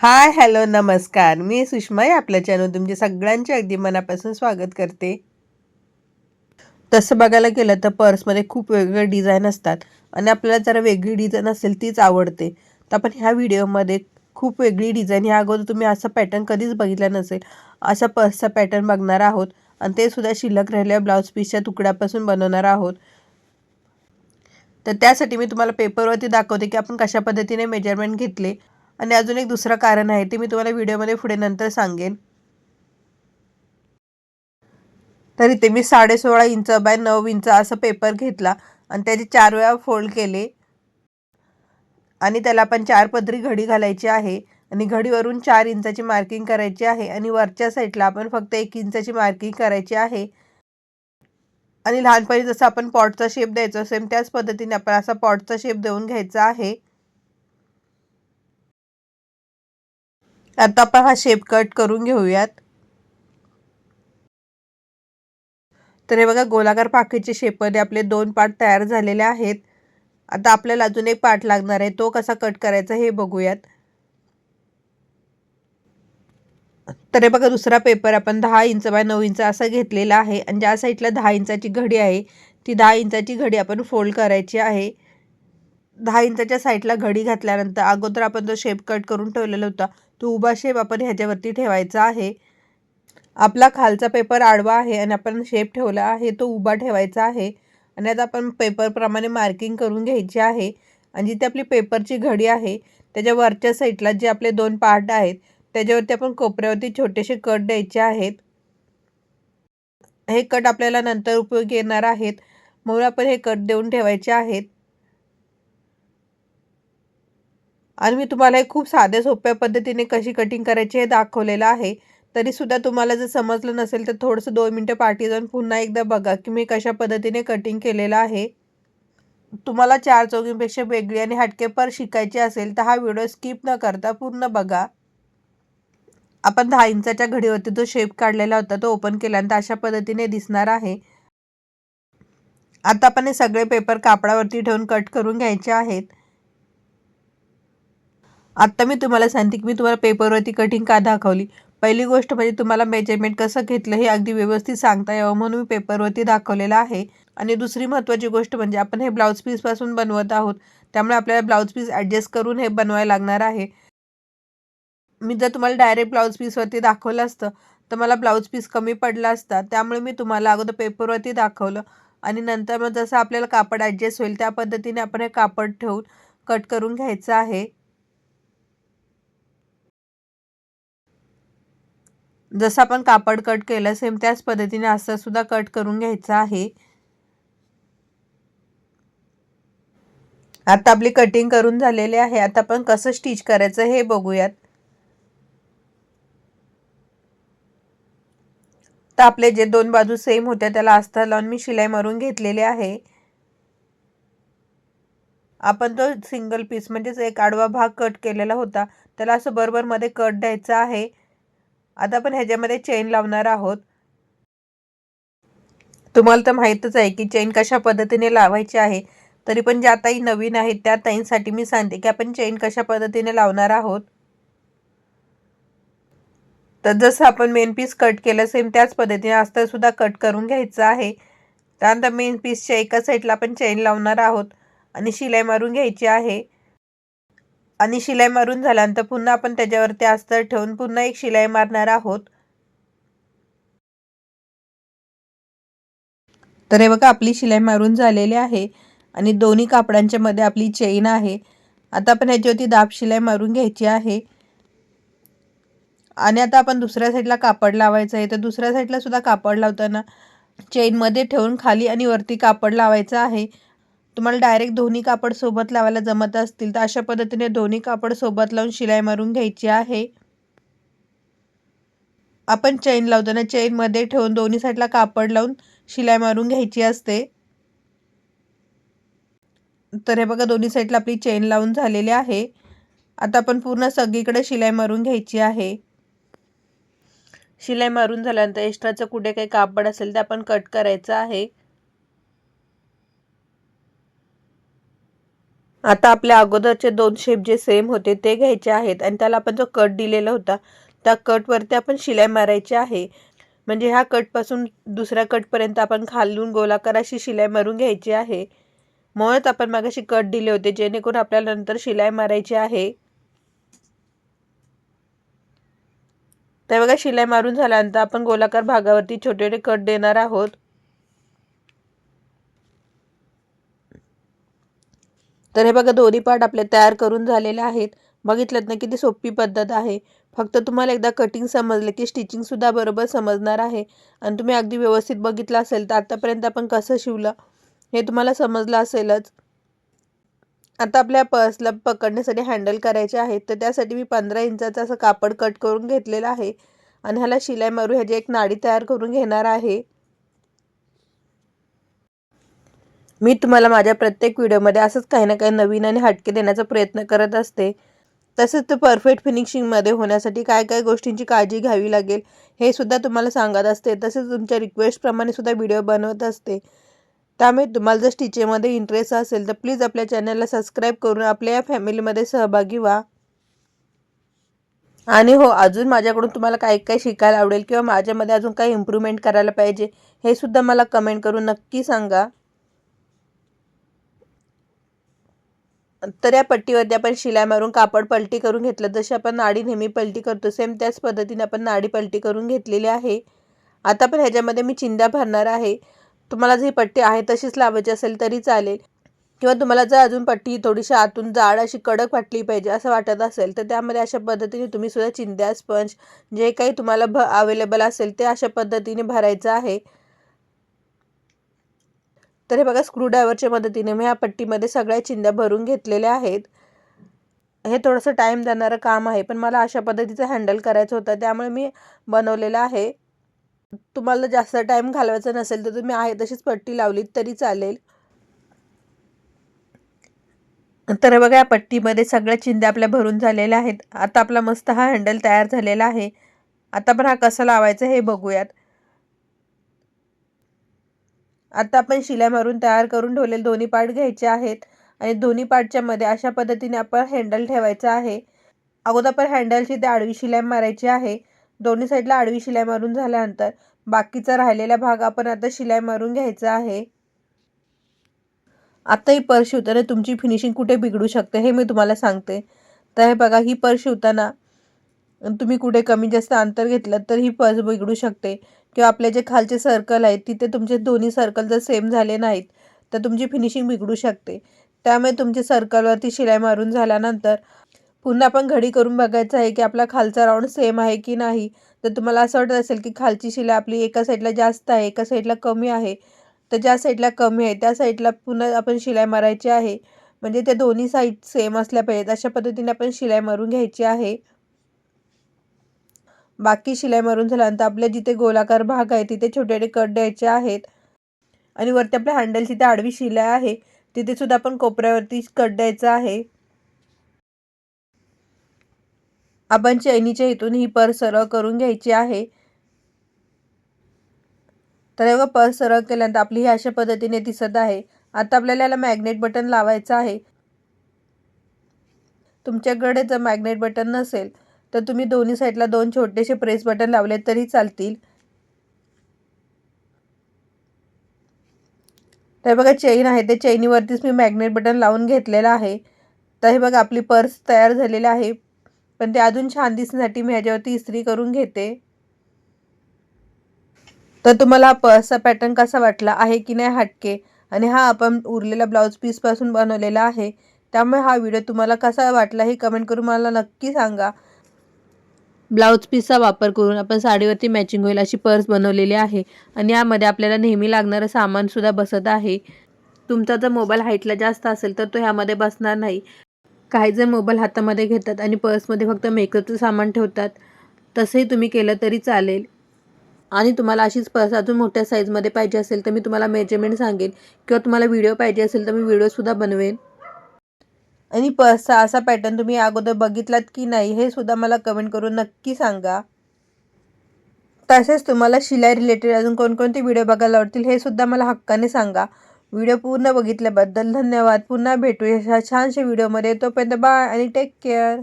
Hi hello नमस्कार. मी सुषमा आहे आपल्या चॅनल तुमचे सगळ्यांचे अगदी मनापासून स्वागत करते. तसं बघायला गेलं तर पर्समध्ये खूप वेगवेगळे डिझाईन असतात. आणि आपल्याला जरा वेगळी डिझाईन असेल तीच आवडते. तर आपण ह्या व्हिडिओमध्ये खूप वेगळी डिझाईन ह्या अगोदर तुम्ही असं पॅटर्न कधीच बघितलं नसेल. असा पर्सचा पॅटर्न बघणार आहोत. आणि ते सुद्धा शिल्लक राहिलेल्या ब्लाऊज पीसच्या तुकड्यापासून बनवणार आहोत. तर त्यासाठी मी तुम्हाला पेपरवरती दाखवते की आपण कशा पद्धतीने मेजरमेंट घेतले. आणि अजून एक दुसरं कारण आहे ते मी तुम्हाला व्हिडिओमध्ये पुढे नंतर सांगेन. तर इथे मी साडे सोळा इंच बाय नऊ इंच असं पेपर घेतला आणि त्याचे चार वेळा फोल्ड केले. आणि त्याला आपण चार पदरी घडी घालायची आहे आणि घडीवरून चार इंचाची मार्किंग करायची आहे आणि वरच्या साईडला आपण फक्त एक इंचाची मार्किंग करायची आहे. आणि लहानपणी जसं आपण पॉटचा शेप द्यायचो सेम त्याच पद्धतीने आपण असा पॉटचा शेप देऊन घ्यायचा आहे. आता आपण हा शेप कट करून घेऊयात. तर हे बघा गोलाकार पाकीच्या शेपमध्ये आपले दोन पार्ट तयार झालेले आहेत. आता आपल्याला अजून एक पार्ट लागणार आहे तो कसा कट करायचा हे बघूयात. तर हे बघा दुसरा पेपर आपण दहा इंच बाय नऊ इंच असा घेतलेला आहे आणि ज्या साईडला दहा इंचाची घडी आहे ती दहा इंचाची घडी आपण फोल्ड करायची आहे. दहा इंचाच्या साईडला घडी घातल्यानंतर अगोदर आपण जो शेप कट करून ठेवलेला होता. तो उभा शेप आपण ह्याच्यावरती ठेवायचा आहे. आपला खालचा पेपर आडवा आहे आणि आपण शेप ठेवला आहे तो उभा ठेवायचा आहे. आणि आता आपण पेपरप्रमाणे मार्किंग करून घ्यायची आहे. आणि जिथे आपली पेपरची घडी आहे त्याच्या वरच्या साईडला जे आपले दोन पार्ट आहेत त्याच्यावरती आपण कोपऱ्यावरती छोटेसे कट द्यायचे आहेत. हे कट आपल्याला नंतर उपयोगी येणार आहेत. म्हणून आपण हे कट देऊन ठेवायचे आहेत. आणि मी तुम्हाला हे खूप साध्या सोप्या पद्धतीने कशी कटिंग करायची हे दाखवलेलं आहे. तरीसुद्धा तुम्हाला जर समजलं नसेल तर थोडंसं दोन मिनटं पाठी जाऊन पुन्हा एकदा बघा की मी कशा पद्धतीने कटिंग केलेलं आहे. तुम्हाला चार चौकींपेक्षा वेगळी आणि हटकेपर शिकायची असेल तर हा व्हिडिओ स्किप न करता पूर्ण बघा. आपण दहा इंचाच्या घडीवरती जो शेप काढलेला होता तो ओपन केल्यानंतर अशा पद्धतीने दिसणार आहे. आता आपण हे सगळे पेपर कापडावरती ठेवून कट करून घ्यायचे आहेत. आत्ता मी तुम्हाला सांगते की मी तुम्हाला पेपरवरती कटिंग का दाखवली? पहिली गोष्ट म्हणजे तुम्हाला मेजरमेंट कसं घेतलं हे अगदी व्यवस्थित सांगता यावं म्हणून मी पेपरवरती दाखवलेलं आहे. आणि दुसरी महत्त्वाची गोष्ट म्हणजे आपण हे ब्लाऊज पीसपासून बनवत आहोत. त्यामुळे आपल्याला ब्लाऊज पीस ॲडजस्ट करून हे बनवायला लागणार आहे. मी जर तुम्हाला डायरेक्ट ब्लाऊज पीसवरती दाखवलं असतं तर मला ब्लाऊज पीस कमी पडला असता. त्यामुळे मी तुम्हाला अगोदर पेपरवरती दाखवलं. आणि नंतर मग जसं आपल्याला कापड ॲडजस्ट होईल त्या पद्धतीने आपण हे कापड ठेवून कट करून घ्यायचं आहे. जसं आपण कापड कट केलं सेम त्याच पद्धतीने असं सुद्धा कट करून घ्यायचं आहे. आता आपली कटिंग करून झालेली आहे. आता आपण कसं स्टिच करायचं हे बघूयात. तर आपले जे दोन बाजू सेम होत्या त्याला आस्था लावून मी शिलाई मारून घेतलेले आहे. आपण तो सिंगल पीस म्हणजेच एक आडवा भाग कट केलेला होता. त्याला असं बरोबर मध्ये कट द्यायचा आहे. आता आपण ह्याच्यामध्ये चेन लावणार आहोत. तुम्हाला तर माहीतच आहे की चेन कशा पद्धतीने लावायची आहे. तरी पण ज्या ताई नवीन आहेत त्या ताईंसाठी मी सांगते की आपण चेन कशा पद्धतीने लावणार आहोत. तर जसं आपण मेन पीस कट केलं सेम त्याच पद्धतीने अस्तरसुद्धा कट करून घ्यायचं आहे. त्यानंतर मेन पीसच्या एका साईडला आपण चेन लावणार आहोत. आणि शिलाई मारून घ्यायची आहे. आणि शिलाई मारून झाल्यानंतर पुन्हा आपण त्याच्यावरती अस्तर ठेवून पुन्हा एक शिलाई मारणार आहोत. तर हे बघा आपली शिलाई मारून झालेली आहे आणि दोन्ही कापडांच्या मध्ये आपली चेन आहे. आता आपण ह्याच्यावरती दाब शिलाई मारून घ्यायची आहे. आणि आता आपण दुसऱ्या साईडला कापड लावायचं आहे. तर दुसऱ्या साईडला सुद्धा कापड लावताना चेनमध्ये ठेवून खाली आणि वरती कापड लावायचं आहे. तुम्हाला डायरेक्ट दोन्ही कापड सोबत लावायला जमत असतील तर अशा पद्धतीने दोन्ही कापड सोबत लावून शिलाई मारून घ्यायची आहे. आपण चेन लावताना चेनमध्ये ठेवून दोन्ही साईडला कापड लावून शिलाई मारून घ्यायची असते. तर हे बघा दोन्ही साईडला आपली चेन लावून झालेली आहे. आता आपण पूर्ण सगळीकडे शिलाई मारून घ्यायची आहे. शिलाई मारून झाल्यानंतर एक्स्ट्राचं कुठे काही कापड असेल ते आपण कट करायचं आहे. आता आपल्या अगोदरचे दोन शेप जे सेम होते ते घ्यायचे आहेत आणि त्याला आपण जो कट दिलेला होता त्या कटवरती आपण शिलाई मारायची आहे. म्हणजे ह्या कटपासून दुसऱ्या कटपर्यंत आपण खालून गोलाकार अशी शिलाई मारून घ्यायची आहे. म्हणूनच आपण मागाशी कट दिले होते जेणेकरून आपल्याला नंतर शिलाई मारायची आहे. तर बघा शिलाई मारून झाल्यानंतर आपण गोलाकार भागावरती छोटे छोटे कट देणार आहोत. तर हे बघा दोन्ही पार्ट आपले तयार करून झालेले आहेत. बघितलं ना किती सोपी पद्धत आहे. फक्त तुम्हाला एकदा कटिंग समजलं की स्टिचिंगसुद्धा बरोबर समजणार आहे. आणि तुम्ही अगदी व्यवस्थित बघितलं असेल तर आत्तापर्यंत आपण कसं शिवलं हे तुम्हाला समजलं असेलच. आता आपल्या पर्सला पकडण्यासाठी हँडल करायचे आहेत. तर त्यासाठी मी पंधरा इंचाचं असं कापड कट करून घेतलेलं आहे. आणि ह्याला शिलाई मारू ह्याची एक नाडी तयार करून घेणार आहे. मी तुम्हाला माझ्या प्रत्येक व्हिडिओमध्ये असंच काही ना काही नवीन आणि हटके देण्याचा प्रयत्न करत असते. तसेच ते परफेक्ट फिनिशिंगमध्ये होण्यासाठी काय काय गोष्टींची काळजी घ्यावी लागेल हे सुद्धा तुम्हाला सांगत असते. तसेच तुमच्या रिक्वेस्टप्रमाणे सुद्धा व्हिडिओ बनवत असते. त्यामुळे तुम्हाला जर स्टिचेमध्ये इंटरेस्ट असेल तर प्लीज आपल्या चॅनलला सबस्क्राईब करून आपल्या या फॅमिलीमध्ये सहभागी व्हा. आणि हो अजून माझ्याकडून तुम्हाला काय काय शिकायला आवडेल किंवा माझ्यामध्ये अजून काही इम्प्रूव्हमेंट करायला पाहिजे हे सुद्धा मला कमेंट करून नक्की सांगा. तर या पट्टीवरती आपण शिलाई मारून कापड पलटी करून घेतलं. जशी आपण नाडी नेहमी पलटी करतो सेम त्याच पद्धतीने आपण नाडी पलटी करून घेतलेली आहे. आता पण ह्याच्यामध्ये मी चिंध्या भरणार आहे. तुम्हाला जी पट्टी आहे तशीच लावायची असेल तरी चालेल. किंवा तुम्हाला जर अजून पट्टी थोडीशी आतून जाड अशी कडक वाटली पाहिजे असं वाटत असेल तर त्यामध्ये अशा पद्धतीने तुम्ही सुद्धा चिंध्या स्पंज जे काही तुम्हाला भ अवेलेबल असेल ते अशा पद्धतीने भरायचं आहे. तर हे बघा स्क्रूड्रायव्हरच्या मदतीने मी ह्या पट्टीमध्ये सगळ्या चिंध्या भरून घेतलेल्या आहेत. हे थोडंसं टाईम देणारं काम आहे पण मला अशा पद्धतीचं हँडल करायचं होतं. त्यामुळे मी बनवलेलं आहे. तुम्हाला जास्त टाईम घालवायचा नसेल तर तुम्ही आहे तशीच पट्टी लावलीत तरी चालेल. तर बघा या पट्टीमध्ये सगळ्या चिंध्या आपल्या भरून झालेल्या आहेत. आता आपला मस्त हा हँडल तयार झालेला आहे. आता पण हा कसा लावायचा हे बघूयात. आता आपण शिल्या मारून तयार करून ठेवलेले दोन्ही पार्ट घ्यायचे आहेत. आणि दोन्ही पार्टच्या मध्ये अशा पद्धतीने आपण हँडल ठेवायचं आहे. अगोदर पण हँडलची ते आडवी शिलाई मारायची आहे. दोन्ही साईडला आडवी शिलाई मारून झाल्यानंतर बाकीचा राहिलेला भाग आपण आता शिलाई मारून घ्यायचा आहे. आता ही पर्स शिवताना तुमची फिनिशिंग कुठे बिघडू शकते हे मी तुम्हाला सांगते. तर हे बघा ही पर्स शिवताना तुम्ही कुठे कमी जास्त अंतर घेतलं तर ही पर्स बिघडू शकते. किंवा आपले जे खालचे सर्कल आहेत तिथे तुमचे दोन्ही सर्कल जर सेम झाले नाहीत तर तुमची फिनिशिंग बिघडू शकते. त्यामुळे तुमचे सर्कलवरती शिलाई मारून झाल्यानंतर पुन्हा आपण घडी करून बघायचं आहे की आपला खालचा राऊंड सेम आहे की नाही. तर तुम्हाला असं वाटत असेल की खालची शिलाई आपली एका साईडला जास्त आहे एका साईडला कमी आहे. तर ज्या साईडला कमी आहे त्या साईडला पुन्हा आपण शिलाई मारायची आहे. म्हणजे त्या दोन्ही साईड सेम असल्या पाहिजेत अशा पद्धतीने आपण शिलाई मारून घ्यायची आहे. बाकी शिलाई मारून झाल्यानंतर आपल्या जिथे गोलाकार भाग आहे तिथे छोटे छोटे कट द्यायचे आहेत. आणि वरती आपल्या हँडलची ते आडवी शिलाई आहे तिथे सुद्धा आपण कोपऱ्यावरती कट द्यायचा आहे. आपण चैनीच्या इथून ही पर्स सरळ करून घ्यायची आहे. तर एवढं पर्स सरळ केल्यानंतर आपली ही अशा पद्धतीने दिसत आहे. आता आपल्याला याला मॅग्नेट बटन लावायचं आहे. तुमच्याकडे जर मॅग्नेट बटन नसेल तर तुम्ही दोन्ही साईडला दोन छोटेसे प्रेस बटन लावले तरी चालतील. तर बघा चेन आहे. ते चेनीवरतीच मी मॅग्नेट बटन लावून घेतलेलं आहे. तर हे बघा आपली पर्स तयार झालेली आहे. पण ते अजून छान दिसण्यासाठी मी ह्याच्यावरती इस्त्री करून घेते. तर तुम्हाला हा पर्सचा पॅटर्न कसा वाटला आहे की नाही हटके? आणि हा आपण उरलेला ब्लाऊज पीसपासून बनवलेला आहे. त्यामुळे हा व्हिडिओ तुम्हाला कसा वाटला हे कमेंट करून मला नक्की सांगा. ब्लाऊज पीसचा वापर करून आपण साडीवरती मॅचिंग होईल अशी पर्स बनवलेली आहे. आणि यामध्ये आपल्याला नेहमी लागणारं सामानसुद्धा बसत आहे. तुमचा जर मोबाईल हाईटला जास्त असेल तर तो ह्यामध्ये बसणार नाही. काही जण मोबाईल हातामध्ये घेतात आणि पर्समध्ये फक्त मेकअपचं सामान ठेवतात. तसंही तुम्ही केलं तरी चालेल. आणि तुम्हाला अशीच पर्स अजून मोठ्या साईजमध्ये पाहिजे असेल तर मी तुम्हाला मेजरमेंट सांगेन. किंवा तुम्हाला व्हिडिओ पाहिजे असेल तर मी व्हिडिओसुद्धा बनवेन. आणि पर्सचा असा पॅटर्न तुम्ही अगोदर बघितलात की नाही हे सुद्धा मला कमेंट करून नक्की सांगा. तसेच तुम्हाला शिलाई रिलेटेड अजून कोणकोणते व्हिडिओ बघायला आवडतील हे सुद्धा मला हक्काने सांगा. व्हिडिओ पूर्ण बघितल्याबद्दल धन्यवाद. पुन्हा भेटू ह्या छानशा व्हिडिओमध्ये तोपर्यंत बाय आणि टेक केअर